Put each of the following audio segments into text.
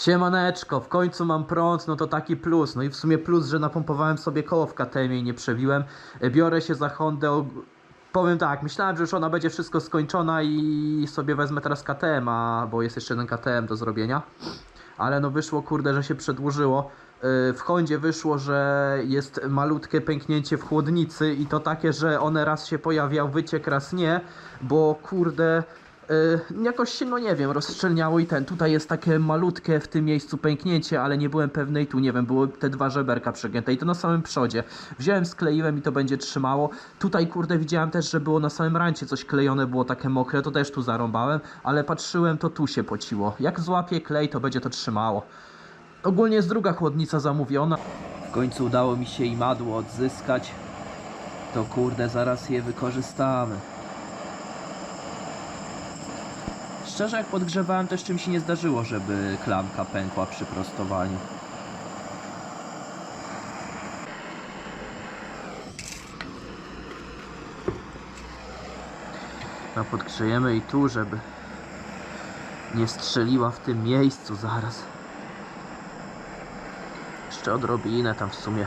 Siemaneczko, w końcu mam prąd, no to taki plus. No i w sumie plus, że napompowałem sobie koło w KTM i nie przebiłem. E, Biorę się za Hondę. Powiem tak, myślałem, że już ona będzie wszystko skończona i sobie wezmę teraz KTM, a bo jest jeszcze jeden KTM do zrobienia. Ale no wyszło, kurde, że się przedłużyło. Yy, W Hondzie wyszło, że jest malutkie pęknięcie w chłodnicy i to takie, że one raz się pojawiał wyciek, raz nie, bo kurde, jakoś się, no nie wiem, rozszczelniało i ten, tutaj jest takie malutkie w tym miejscu pęknięcie, ale nie byłem pewny i tu, nie wiem, były te dwa żeberka przegięte i to na samym przodzie. Wziąłem, skleiłem i to będzie trzymało. Tutaj, kurde, widziałem też, że było na samym rancie coś klejone, było takie mokre, to też tu zarąbałem, ale patrzyłem, to tu się pociło. Jak złapię klej, to będzie to trzymało. Ogólnie jest druga chłodnica zamówiona. W końcu udało mi się imadło odzyskać. To kurde, zaraz je wykorzystamy. Szczerze, jak podgrzewałem, też czym się nie zdarzyło, żeby klamka pękła przy prostowaniu. No podgrzejemy i tu, żeby nie strzeliła w tym miejscu zaraz. Jeszcze odrobinę tam w sumie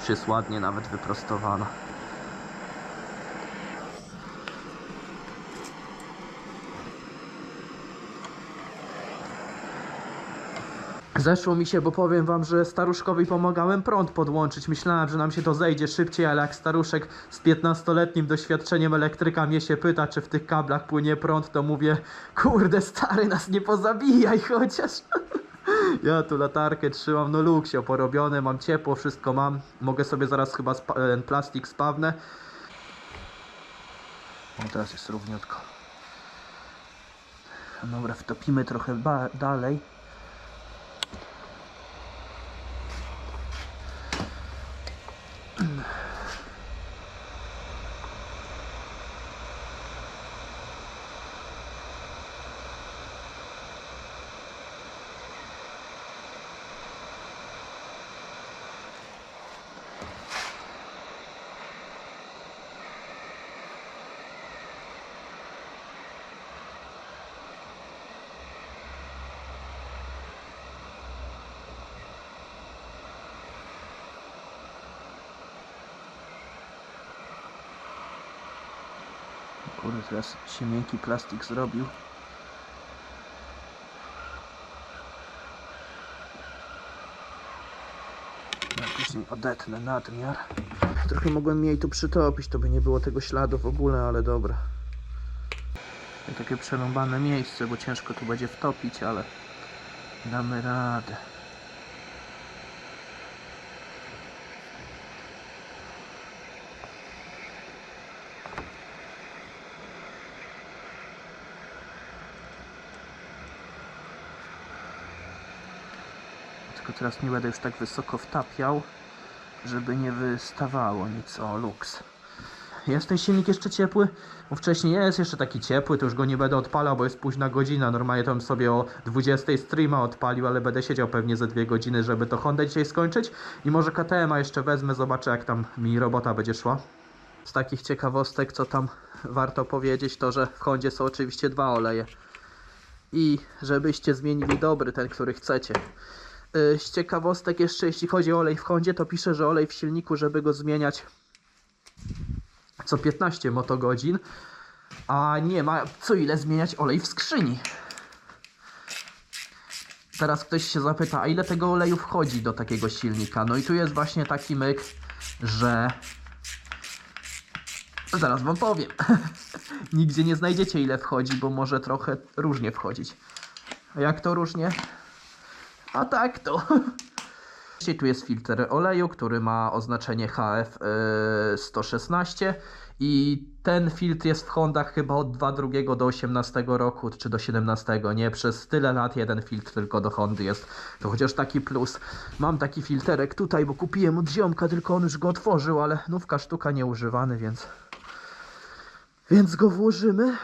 już jest ładnie nawet wyprostowana. Zeszło mi się, bo powiem wam, że staruszkowi pomagałem prąd podłączyć. Myślałem, że nam się to zejdzie szybciej, ale jak staruszek z 15-letnim doświadczeniem elektryka mnie się pyta, czy w tych kablach płynie prąd, to mówię, kurde stary, nas nie pozabijaj chociaż. Ja tu latarkę trzymam, no luksio porobione, mam ciepło, wszystko mam. Mogę sobie zaraz chyba spa- plastik spawnę. No teraz jest równiutko. Dobra, wtopimy trochę dalej. Kurde, teraz się miękki plastik zrobił. Ja później odetnę nadmiar. Trochę mogłem mniej tu przytopić, to by nie było tego śladu w ogóle, ale dobra. Takie przerąbane miejsce, bo ciężko tu będzie wtopić, ale damy radę. Tylko teraz nie będę już tak wysoko wtapiał, żeby nie wystawało nic. O, luks. Jest ten silnik jeszcze ciepły? Bo wcześniej jest jeszcze taki ciepły, to już go nie będę odpalał, bo jest późna godzina. Normalnie to bym sobie o 20 streama odpalił, ale będę siedział pewnie ze dwie godziny, żeby to Hondę dzisiaj skończyć. I może KTM-a jeszcze wezmę, zobaczę jak tam mi robota będzie szła. Z takich ciekawostek, co tam warto powiedzieć, to że w Hondzie są oczywiście dwa oleje. I żebyście zmienili dobry, ten, który chcecie. Y, Z ciekawostek jeszcze, jeśli chodzi o olej w Hondzie, to pisze, że olej w silniku, żeby go zmieniać co 15 motogodzin, a nie ma co ile zmieniać olej w skrzyni. Teraz ktoś się zapyta, a ile tego oleju wchodzi do takiego silnika? No i tu jest właśnie taki myk, że zaraz wam powiem. Nigdzie nie znajdziecie ile wchodzi, bo może trochę różnie wchodzić. A jak to różnie? A tak to. Tu jest filtr oleju, który ma oznaczenie HF yy, 116 i ten filtr jest w Hondach chyba od 22 do 18 roku, czy do 17, nie? Przez tyle lat jeden filtr tylko do Hondy jest. To chociaż taki plus. Mam taki filterek tutaj, bo kupiłem od ziomka, tylko on już go otworzył, ale nówka sztuka nieużywany, więc... Więc go włożymy.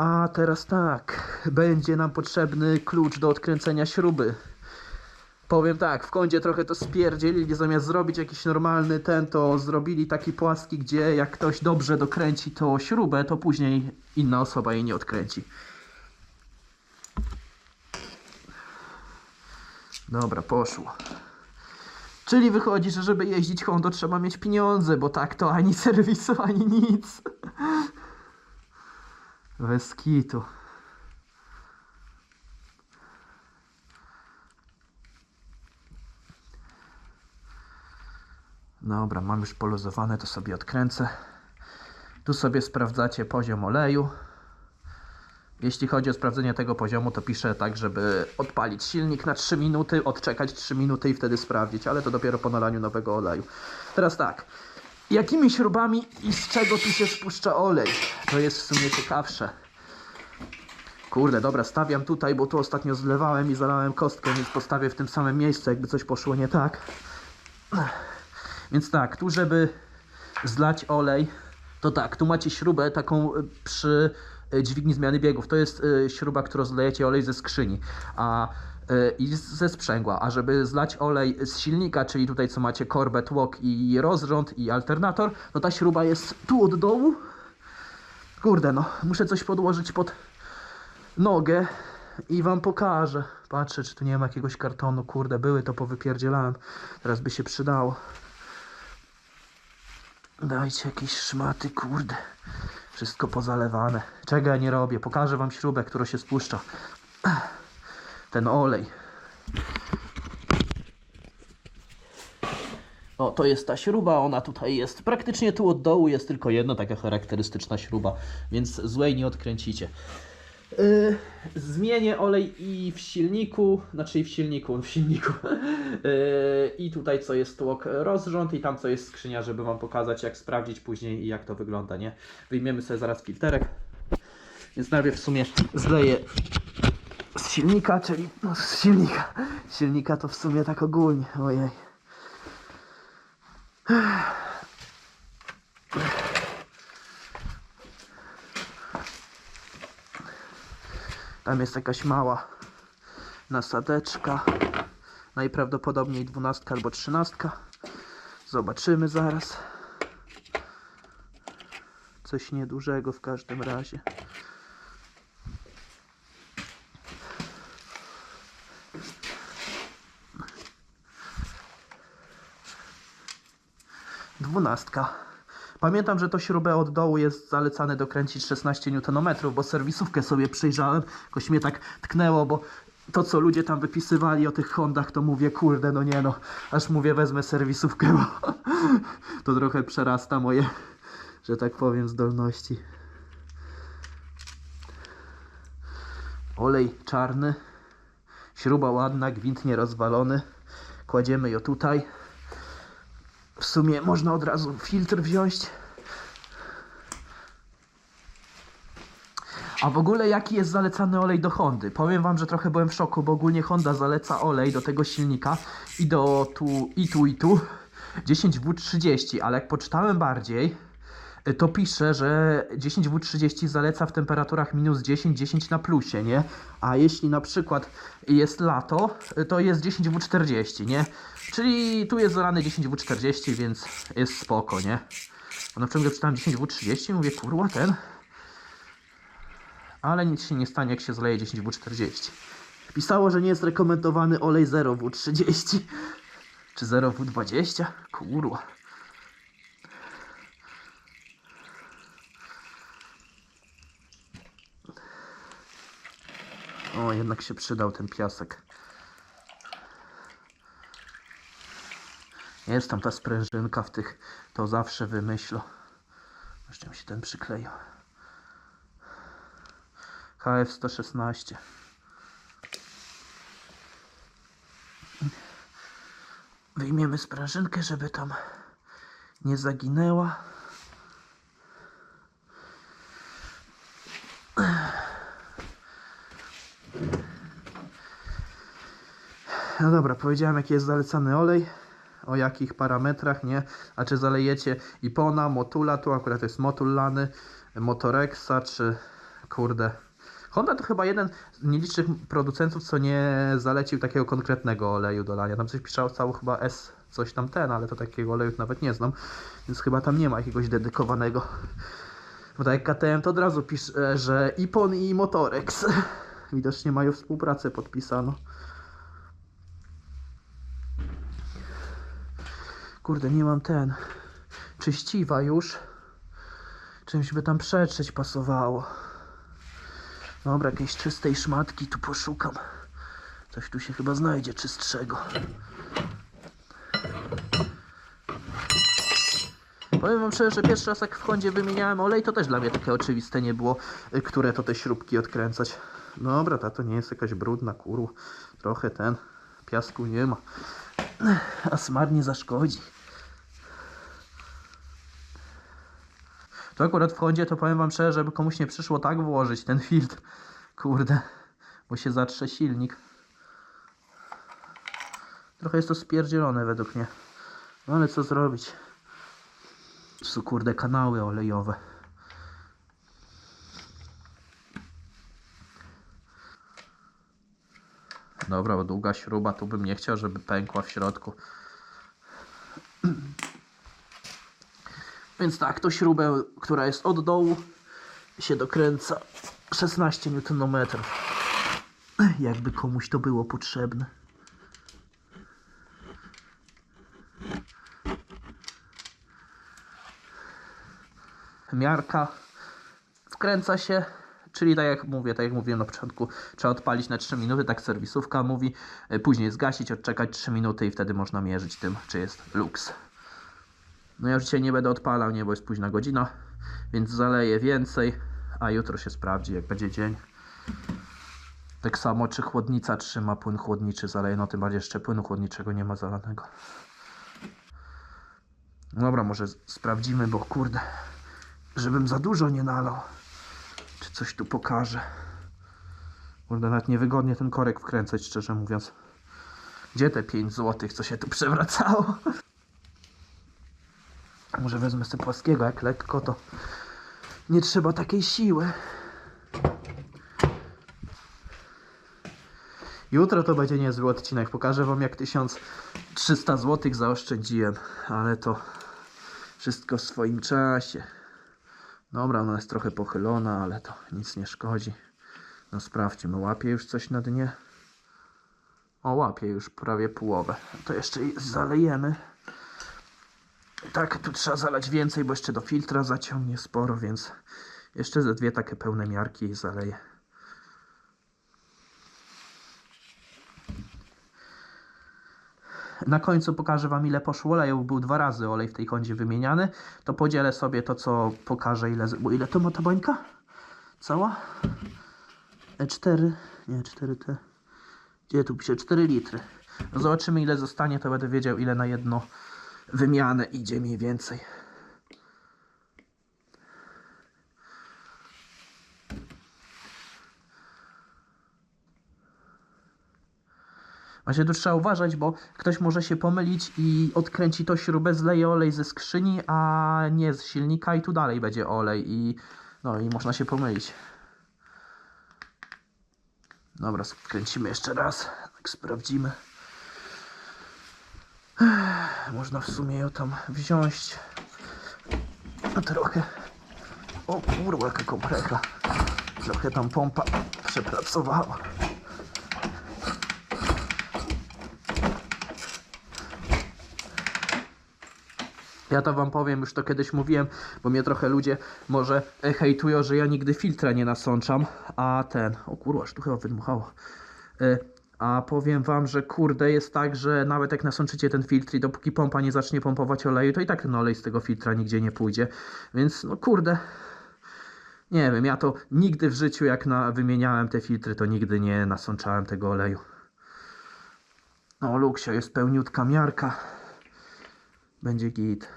A teraz tak, będzie nam potrzebny klucz do odkręcenia śruby. Powiem tak, w kądzie trochę to spierdzielili, zamiast zrobić jakiś normalny ten, to zrobili taki płaski, gdzie jak ktoś dobrze dokręci to śrubę, to później inna osoba jej nie odkręci. Dobra, poszło. Czyli wychodzi, że żeby jeździć Hondą trzeba mieć pieniądze, bo tak to ani serwisu, ani nic. Bez kitu. Dobra, mam już poluzowane, to sobie odkręcę. Tu sobie sprawdzacie poziom oleju. Jeśli chodzi o sprawdzenie tego poziomu, to piszę tak, żeby odpalić silnik na 3 minuty, odczekać 3 minuty i wtedy sprawdzić, ale to dopiero po nalaniu nowego oleju. Teraz tak, jakimi śrubami i z czego tu się spuszcza olej? To jest w sumie ciekawsze. Kurde, dobra, stawiam tutaj, bo tu ostatnio zlewałem i zalałem kostkę, więc postawię w tym samym miejscu, jakby coś poszło nie tak. Więc tak, tu żeby zlać olej, to tak, tu macie śrubę taką y, przy y, dźwigni zmiany biegów. To jest y, śruba, którą zlejecie olej ze skrzyni a, i z- ze sprzęgła. A żeby zlać olej z silnika, czyli tutaj co macie korbę, tłok i rozrząd i alternator, no ta śruba jest tu od dołu. Kurde, no, muszę coś podłożyć pod nogę i wam pokażę. Patrzę, czy tu nie ma jakiegoś kartonu. Kurde, były to powypierdzielałem. Teraz by się przydało. Dajcie jakieś szmaty, kurde. Wszystko pozalewane. Czego ja nie robię? Pokażę wam śrubę, która się spuszcza. Ten olej. O, to jest ta śruba, ona tutaj jest. Praktycznie tu od dołu jest tylko jedna taka charakterystyczna śruba, więc złej nie odkręcicie. Yy, zmienię olej i w silniku, znaczy w silniku, w silniku. Yy, I tutaj co jest tłok rozrząd i tam co jest skrzynia, żeby Wam pokazać jak sprawdzić później i jak to wygląda, nie? Wyjmiemy sobie zaraz filterek. Więc najpierw w sumie zleję silnika, czyli no z silnika. Silnika to w sumie tak ogólnie, ojej. Tam jest jakaś mała nasadeczka. Najprawdopodobniej dwunastka albo trzynastka. Zobaczymy zaraz. Coś niedużego w każdym razie. Dwunastka. Pamiętam, że to śrubę od dołu jest zalecane dokręcić 16 Nm, bo serwisówkę sobie przyjrzałem, jakoś mnie tak tknęło, bo to co ludzie tam wypisywali o tych Hondach, to mówię, kurde, no nie no, aż mówię, wezmę serwisówkę, bo to trochę przerasta moje, że tak powiem, zdolności. Olej czarny, śruba ładna, gwint nierozwalony, kładziemy ją tutaj. W sumie można od razu filtr wziąć. A w ogóle jaki jest zalecany olej do Hondy? Powiem wam, że trochę byłem w szoku, bo ogólnie Honda zaleca olej do tego silnika i do tu i tu i tu 10W30, ale jak poczytałem bardziej, to pisze, że 10W30 zaleca w temperaturach minus 10, 10 na plusie, nie? A jeśli na przykład jest lato, y, to jest 10W40, nie? Czyli tu jest zalane 10W40, więc jest spoko, nie? A na przykład czytałem 10W30 i mówię, kurwa, ten... Ale nic się nie stanie, jak się zleje 10W40. Pisało, że nie jest rekomendowany olej 0W30 czy 0W20. Kurwa. O, jednak się przydał ten piasek. Jest tam ta sprężynka w tych, to zawsze wymyślą. Jeszcze mi się ten przykleił. HF 116. Wyjmiemy sprężynkę, żeby tam nie zaginęła. No dobra, powiedziałem jaki jest zalecany olej, o jakich parametrach, nie? A czy zalejecie Ipona, Motula, tu akurat jest Motul lany, Motorexa, czy kurde... Honda to chyba jeden z nielicznych producentów, co nie zalecił takiego konkretnego oleju do lania. Tam coś pisało chyba S, coś tam ten, ale to takiego oleju nawet nie znam, więc chyba tam nie ma jakiegoś dedykowanego. Bo tak jak KTM to od razu pisze, że Ipon i Motorex widocznie mają współpracę podpisaną. Kurde, nie mam ten. Czyściwa już. Czymś by tam przetrzeć pasowało. Dobra, jakiejś czystej szmatki tu poszukam. Coś tu się chyba znajdzie czystszego. Powiem wam szczerze, że pierwszy raz jak w Hondzie wymieniałem olej, to też dla mnie takie oczywiste nie było, y, które to te śrubki odkręcać. Dobra, ta to nie jest jakaś brudna, kurwa. Trochę ten, piasku nie ma. A smar nie zaszkodzi. To akurat w Hondzie to powiem wam szczerze, żeby komuś nie przyszło tak włożyć ten filtr. Kurde, bo się zatrze silnik. Trochę jest to spierdzielone według mnie. No ale co zrobić? To są kurde kanały olejowe. Dobra, bo długa śruba, tu bym nie chciał, żeby pękła w środku. Więc tak, to śrubę, która jest od dołu, się dokręca 16 Nm. Jakby komuś to było potrzebne. Miarka wkręca się, czyli tak jak mówię, tak jak mówiłem na początku, trzeba odpalić na 3 minuty, tak serwisówka mówi, e, później zgasić, odczekać 3 minuty i wtedy można mierzyć tym, czy jest luks. No ja już dzisiaj nie będę odpalał, nie, bo jest późna godzina, więc zaleję więcej, a jutro się sprawdzi, jak będzie dzień. Tak samo, czy chłodnica trzyma płyn chłodniczy zaleje, no tym bardziej jeszcze płynu chłodniczego nie ma zalanego. Dobra, może sprawdzimy, bo kurde, żebym za dużo nie nalał. Czy coś tu pokaże. Kurde, nawet niewygodnie ten korek wkręcać, szczerze mówiąc. Gdzie te 5 złotych, co się tu przewracało? Może wezmę sobie płaskiego, jak lekko, to nie trzeba takiej siły. Jutro to będzie niezły odcinek. Pokażę wam jak 1300 zł zaoszczędziłem, ale to wszystko w swoim czasie. Dobra, ona jest trochę pochylona, ale to nic nie szkodzi. No sprawdźmy, łapie już coś na dnie. O, łapie już prawie połowę. To jeszcze zalejemy. Tak, tu trzeba zalać więcej, bo jeszcze do filtra zaciągnie sporo, więc jeszcze ze dwie takie pełne miarki zaleję. Na końcu pokażę Wam ile poszło oleju. Był dwa razy olej w tej kądzie wymieniany. To podzielę sobie to, co pokażę ile... ile to ma ta bańka? Cała? E4? Nie, 4T. Gdzie tu pisze? 4 litry. Zobaczymy ile zostanie, to będę wiedział ile na jedno wymianę idzie mniej więcej. Właśnie tu trzeba uważać, bo ktoś może się pomylić i odkręci to śrubę, zleje olej ze skrzyni, a nie z silnika i tu dalej będzie olej i no i można się pomylić. Dobra, kręcimy jeszcze raz, tak sprawdzimy. Można w sumie ją tam wziąć. Trochę. O kurwa, jaka kompreka. Trochę tam pompa przepracowała. Ja to wam powiem, już to kiedyś mówiłem, bo mnie trochę ludzie może e, hejtują, że ja nigdy filtra nie nasączam, a ten, o kurwa, aż tu chyba wydmuchało. A powiem wam, że kurde jest tak, że nawet jak nasączycie ten filtr i dopóki pompa nie zacznie pompować oleju, to i tak ten olej z tego filtra nigdzie nie pójdzie. Więc no kurde, nie wiem, ja to nigdy w życiu jak na, wymieniałem te filtry, to nigdy nie nasączałem tego oleju. No Luksio, jest pełniutka miarka. Będzie git.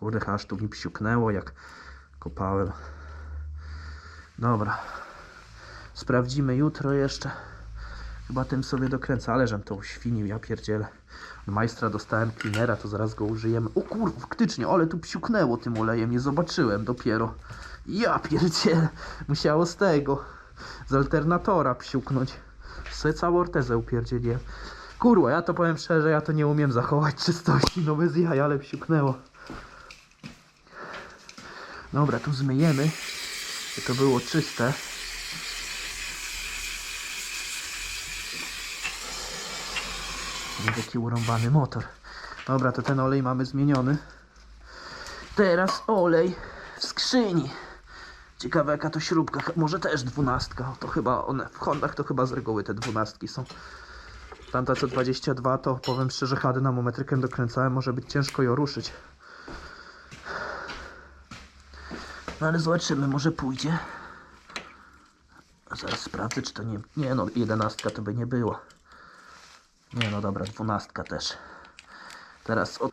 Kurde, aż tu mi psiuknęło jak kopałem. Dobra. Sprawdzimy jutro jeszcze. Chyba tym sobie dokręcę, ale żem to uświnił, ja pierdzielę. Od majstra dostałem cleanera, to zaraz go użyjemy. O kurwa, faktycznie, ale tu psiuknęło tym olejem, nie zobaczyłem dopiero. Ja pierdzielę, musiało z tego, z alternatora psiuknąć. Sobie całą ortezę upierdzieliłem. Kurwa, ja to powiem szczerze, ja to nie umiem zachować czystości, no bez jaj, ale psiuknęło. Dobra, tu zmyjemy, to było czyste. Taki urąbany motor. Dobra, to ten olej mamy zmieniony. Teraz olej w skrzyni. Ciekawe jaka to śrubka, może też dwunastka. To chyba one, w Hondach to chyba z reguły te dwunastki są. Tamta co 22 to powiem szczerze hady na mometrykę dokręcałem, może być ciężko ją ruszyć. No ale zobaczymy, może pójdzie. Zaraz sprawdzę czy to nie... Nie no, jedenastka to by nie była. Nie no dobra, dwunastka też. Teraz od...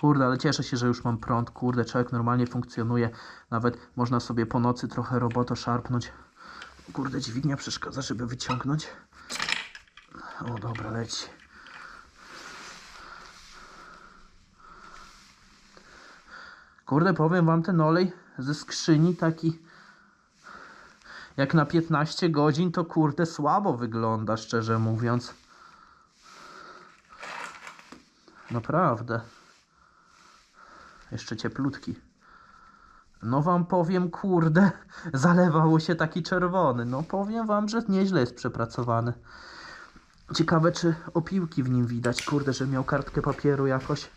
Kurde, ale cieszę się, że już mam prąd. Kurde, człowiek normalnie funkcjonuje. Nawet można sobie po nocy trochę roboto szarpnąć. Kurde, dźwignia przeszkadza, żeby wyciągnąć. O, dobra, leci. Kurde, powiem wam, ten olej ze skrzyni taki jak na 15 godzin to kurde słabo wygląda, szczerze mówiąc. Naprawdę. Jeszcze cieplutki. No wam powiem, kurde, zalewało się taki czerwony. No powiem wam, że nieźle jest przepracowany. Ciekawe, czy opiłki w nim widać. Kurde, że miał kartkę papieru jakoś.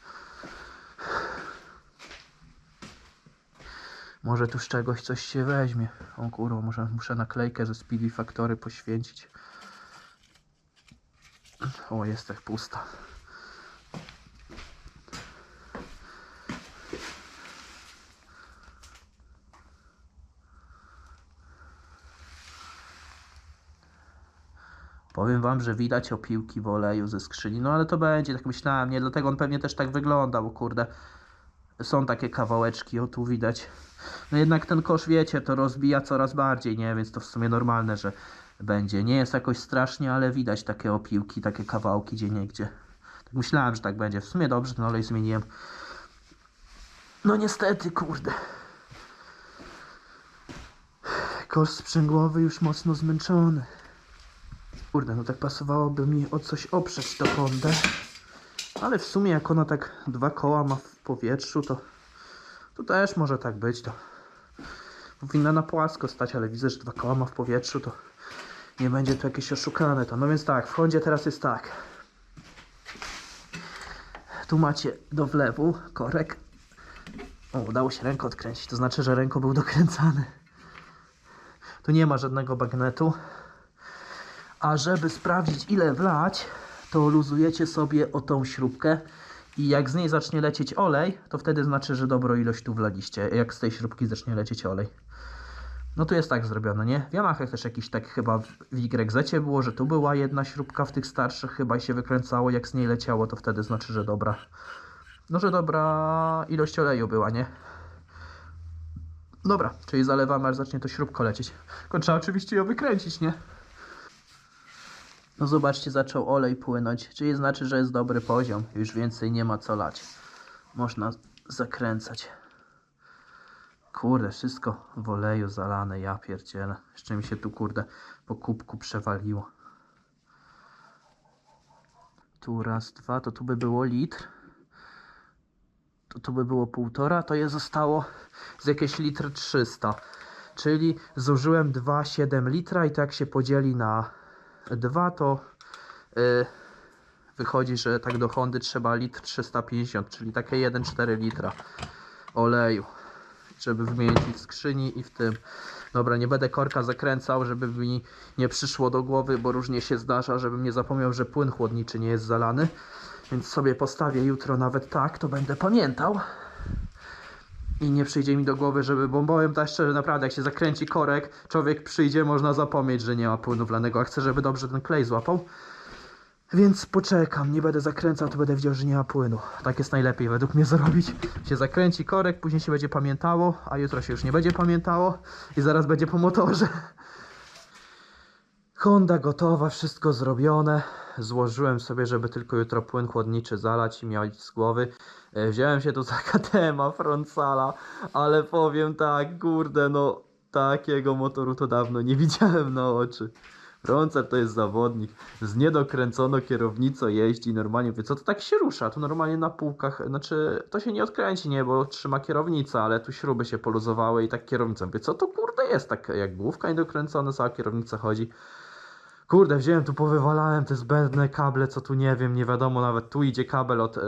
Może tu z czegoś coś się weźmie. O kurwa, może muszę naklejkę ze Speedy Factory poświęcić. O, jest tak pusta. Powiem wam, że widać opiłki w oleju ze skrzyni. No ale to będzie, tak myślałem, nie? Dlatego on pewnie też tak wygląda, bo kurde, są takie kawałeczki, o tu widać. No jednak ten kosz, wiecie, to rozbija coraz bardziej, nie? Więc to w sumie normalne, że będzie. Nie jest jakoś strasznie, ale widać takie opiłki, takie kawałki gdzie niegdzie. Tak myślałem, że tak będzie. W sumie dobrze ten olej zmieniłem. No niestety, kurde. Kosz sprzęgłowy już mocno zmęczony. Kurde, no tak pasowałoby mi o coś oprzeć to Hondę. Ale w sumie jak ona tak dwa koła ma w powietrzu, to, to też może tak być. To powinna na płasko stać, ale widzę, że dwa koła ma w powietrzu, to nie będzie to jakieś oszukane. To. No więc tak, w Hondzie teraz jest tak. Tu macie do wlewu korek. O, udało się rękę odkręcić, to znaczy, że ręką był dokręcany. Tu nie ma żadnego bagnetu. A żeby sprawdzić ile wlać, to luzujecie sobie o tą śrubkę i jak z niej zacznie lecieć olej, to wtedy znaczy, że dobrą ilość tu wlaliście, jak z tej śrubki zacznie lecieć olej. No tu jest tak zrobione, nie? W Yamahach też jakiś tak chyba w YZ było, że tu była jedna śrubka w tych starszych chyba i się wykręcało, jak z niej leciało, to wtedy znaczy, że dobra. No, że dobra ilość oleju była, nie? Dobra, czyli zalewamy, aż zacznie to śrubko lecieć. Tylko trzeba oczywiście ją wykręcić, nie? No zobaczcie, zaczął olej płynąć, czyli znaczy, że jest dobry poziom. Już więcej nie ma co lać. Można zakręcać. Kurde, wszystko w oleju zalane, ja pierdzielę. Jeszcze mi się tu, kurde, po kubku przewaliło. Tu raz, dwa, to tu by było litr. To tu by było półtora, to je zostało z jakieś litr 300. Czyli zużyłem 2,7 litra i to jak się podzieli na 2 to y, wychodzi, że tak do Hondy trzeba litr 350, czyli takie 1,4 litra oleju, żeby wymienić w skrzyni i w tym. Dobra, nie będę korka zakręcał, żeby mi nie przyszło do głowy, bo różnie się zdarza, żebym nie zapomniał, że płyn chłodniczy nie jest zalany. Więc sobie postawię jutro nawet tak, to będę pamiętał. I nie przyjdzie mi do głowy, żeby, bo tak szczerze, naprawdę, jak się zakręci korek, człowiek przyjdzie, można zapomnieć, że nie ma płynu wlanego, a chcę, żeby dobrze ten klej złapał. Więc poczekam, nie będę zakręcał, to będę wiedział, że nie ma płynu. Tak jest najlepiej według mnie zrobić. Się zakręci korek, później się będzie pamiętało, a jutro się już nie będzie pamiętało i zaraz będzie po motorze. Honda gotowa, wszystko zrobione. Złożyłem sobie, żeby tylko jutro płyn chłodniczy zalać i mieć z głowy. E, Wziąłem się tu za KTM-a frontsala, ale powiem tak, kurde, no takiego motoru to dawno nie widziałem na oczy. Frontsal to jest zawodnik. Z niedokręconą kierownicą jeździ normalnie. Wie co to tak się rusza? Tu normalnie na półkach, znaczy to się nie odkręci, nie, bo trzyma kierownica, ale tu śruby się poluzowały i tak kierownica. Wie co to kurde jest? Tak jak główka niedokręcona, cała kierownica chodzi. Kurde, wziąłem tu, powywalałem te zbędne kable, co tu nie wiem, nie wiadomo, nawet tu idzie kabel od, e,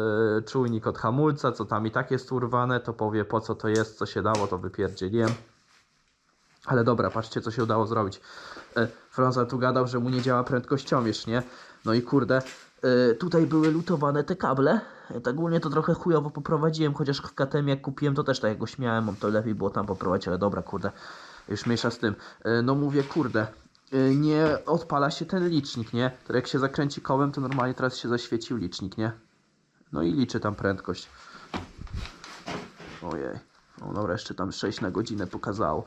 czujnik od hamulca, co tam i tak jest urwane, to powie po co to jest, co się dało, to wypierdzieliłem. Ale dobra, patrzcie co się udało zrobić. E, Franza tu gadał, że mu nie działa prędkościomierz, nie? No i kurde, e, tutaj były lutowane te kable. Tak ogólnie to trochę chujowo poprowadziłem, chociaż w KTM jak kupiłem to też tak jak go śmiałem, to lepiej było tam poprowadzić, ale dobra, kurde, już mniejsza z tym. No mówię, kurde, nie odpala się ten licznik, nie? To jak się zakręci kołem, to normalnie teraz się zaświecił licznik, nie? No i liczy tam prędkość. Ojej. O dobra, jeszcze tam 6 na godzinę pokazało.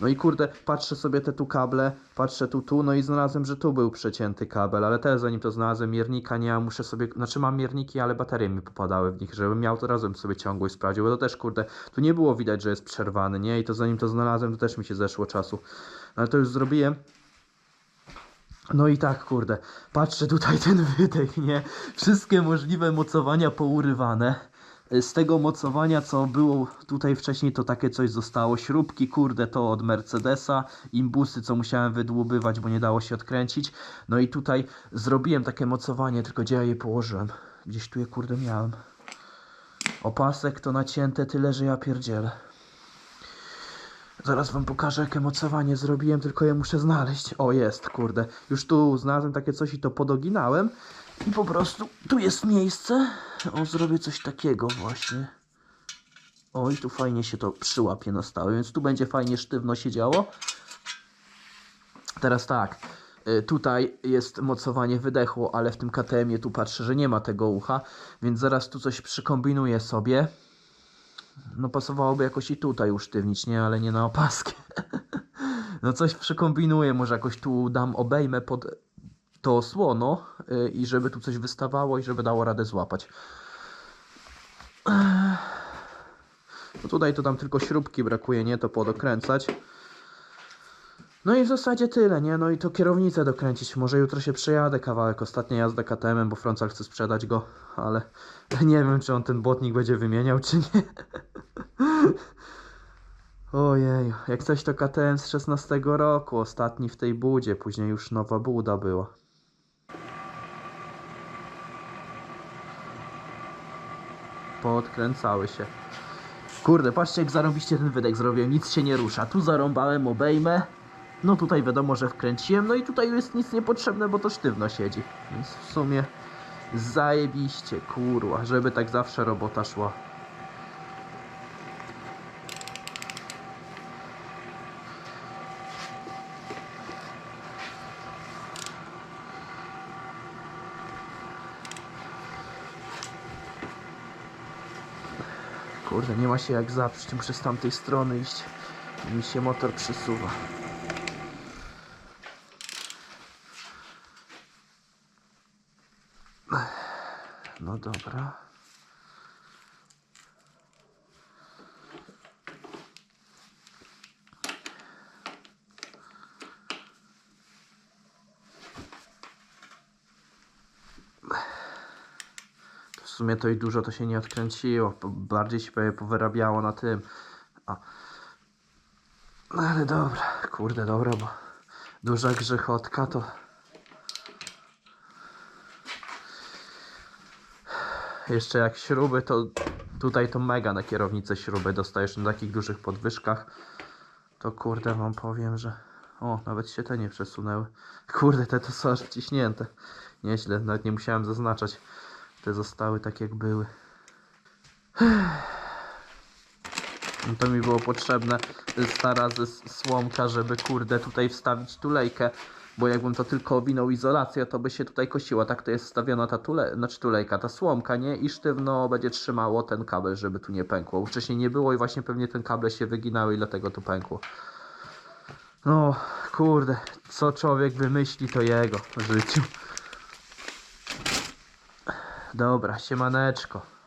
No i kurde, patrzę sobie te tu kable, patrzę tu, tu, no i znalazłem, że tu był przecięty kabel, ale też zanim to znalazłem miernika nie, muszę sobie, znaczy mam mierniki, ale baterie mi popadały w nich, żebym miał to razem sobie ciągłość sprawdził, bo to też kurde, tu nie było widać, że jest przerwany, nie, i to zanim to znalazłem, to też mi się zeszło czasu, ale to już zrobiłem. No i tak, kurde, patrzę tutaj ten wydech, nie? Wszystkie możliwe mocowania pourywane. Z tego mocowania, co było tutaj wcześniej, to takie coś zostało. Śrubki, kurde, to od Mercedesa. Imbusy, co musiałem wydłubywać, bo nie dało się odkręcić. No i tutaj zrobiłem takie mocowanie, tylko gdzie ja je położyłem? Gdzieś tu je, kurde, miałem. Opasek to nacięte tyle, że ja pierdzielę. Zaraz wam pokażę, jakie mocowanie zrobiłem, tylko je muszę znaleźć. O, jest, kurde. Już tu znalazłem takie coś i to podoginałem. I po prostu tu jest miejsce. O, zrobię coś takiego właśnie. O, i tu fajnie się to przyłapie na stałe, więc tu będzie fajnie sztywno się działo. Teraz tak. y, Tutaj jest mocowanie wydechu, ale w tym KTM-ie tu patrzę, że nie ma tego ucha, więc zaraz tu coś przykombinuję sobie. No pasowałoby jakoś i tutaj usztywnić, nie? Ale nie na opaskę. no coś przekombinuję, może jakoś tu dam obejmę pod to osłono y, i żeby tu coś wystawało i żeby dało radę złapać. No tutaj to tam tylko śrubki brakuje, nie? To podokręcać. No i w zasadzie tyle, nie? No i to kierownicę dokręcić. Może jutro się przejadę kawałek. Ostatnia jazda KTM-em, bo Froncal chce sprzedać go, ale nie wiem, czy on ten błotnik będzie wymieniał, czy nie. Ojej, jak coś to KTM z 16 roku, ostatni w tej budzie, później już nowa buda była. Poodkręcały się. Kurde, patrzcie jak zarąbiście ten wydech zrobiłem, nic się nie rusza. Tu zarąbałem obejmę. No tutaj wiadomo, że wkręciłem, no i tutaj jest nic niepotrzebne, bo to sztywno siedzi. Więc w sumie zajebiście, kurwa, żeby tak zawsze robota szła. Kurde, nie ma się jak zaprzeć, muszę z tamtej strony iść. Mi się motor przesuwa. Dobra. W sumie to i dużo to się nie odkręciło. Bardziej się powyrabiało na tym. A. No ale dobra, kurde, dobra, bo duża grzechotka to. Jeszcze jak śruby, to tutaj to mega na kierownicę śruby dostajesz na takich dużych podwyżkach. To kurde wam powiem, że. O, nawet się te nie przesunęły. Kurde, te to są aż wciśnięte. Nieźle, nawet nie musiałem zaznaczać. Te zostały tak jak były. No to mi było potrzebne stara ze słomka, żeby kurde tutaj wstawić tulejkę. Bo jakbym to tylko owinął izolację, to by się tutaj kosiła. Tak to jest stawiona ta tule, znaczy tulejka, ta słomka, nie? I sztywno będzie trzymało ten kabel, żeby tu nie pękło. Wcześniej nie było i właśnie pewnie ten kable się wyginały i dlatego to pękło. No, kurde, co człowiek wymyśli, to jego w życiu. Dobra, siemaneczko.